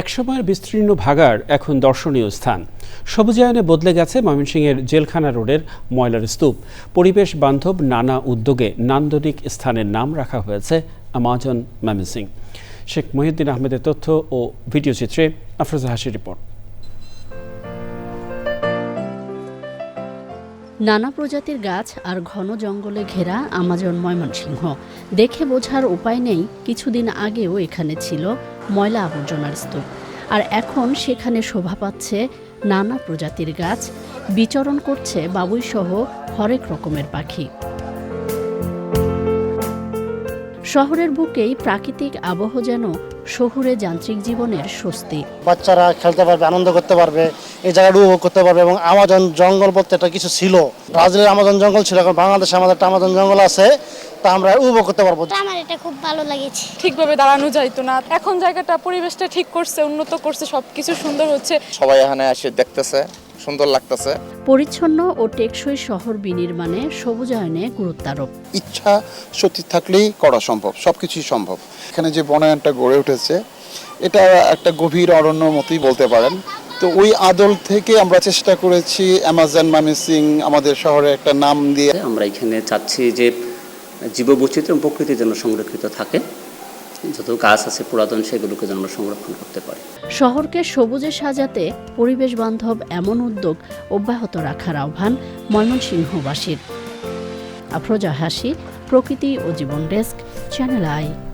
একসময়ের বিস্তীর্ণ ভাগার এখন দর্শনীয় স্থান। সবুজায়নে বদলে গেছে ময়মনসিংহের জেলখানা রোডের ময়লার স্তূপ। পরিবেশ বান্ধব নানা উদ্যোগে নান্দনিক স্থানের নাম রাখা হয়েছে আমাজন ময়মনসিং শেখ মহিউদ্দিন আহমেদের তথ্য ও ভিডিও চিত্রে আফরোজা হাসির রিপোর্ট। নানা প্রজাতির গাছ আর ঘন জঙ্গলে ঘেরা আমাজন ময়মনসিংহ। দেখে বোঝার উপায় নেই, কিছুদিন আগেও এখানে ছিল ময়লা আবর্জনার স্তূপ। আর এখন সেখানে শোভা পাচ্ছে নানা প্রজাতির গাছ। বিচরণ করছে বাবুইসহ হরেক রকমের পাখি। শহরের বুকেই প্রাকৃতিক আবহ যেন শহুরে যান্ত্রিক জীবনের স্বস্তি। বাচ্চারা খেলতে পারবে, আনন্দ করতে পারবে, এই জায়গাটা উপভোগ করতে পারবে এবং আমাজন জঙ্গল বলতে একটা কিছু ছিল। ব্রাজিলের আমাজন জঙ্গল ছিল, এখন বাংলাদেশে আমাদের একটা আমাজন জঙ্গল আছে। তা আমরা উপভোগ করতে পারব। আমার এটা খুব ভালো লেগেছে। ঠিকভাবে দাঁড়ানো যাইতো না। এখন জায়গাটা পরিবেশটা ঠিক করছে উন্নত করছে সবকিছু সুন্দর হচ্ছে। সবাই এখানে এসে দেখতেছে সুন্দর লাগতেছে। পরিচ্ছন্ন ও টেকসই শহর বিনির্মাণে সবুজায়নে গুরুত্বারোপ। ইচ্ছা সত্যি থাকলেই করা সম্ভব সব কিছুই সম্ভব। এখানে যে বনায়নটা গড়ে উঠেছে এটা একটা গভীর অরণ্য মতোই বলতে পারেন। তো ওই আদল থেকে আমরা চেষ্টা করেছি অ্যামাজন মামিসিং আমাদের শহরে একটা নাম দিয়ে। আমরা এখানে চাচ্ছি যে জীববৈচিত্র্য এবং প্রকৃতি যেন সংরক্ষিত থাকে। যত গাছ আছে পুরাতন, সেগুলোকে যেন আমরা সংরক্ষণ করতে পারি। শহরকে সবুজে সাজাতে পরিবেশ বান্ধব এমন উদ্যোগ অব্যাহত রাখার আহ্বান ময়মনসিংহবাসীর। আফরোজা হাসি প্রকৃতি ও জীবন ডেস্ক, চ্যানেল আই।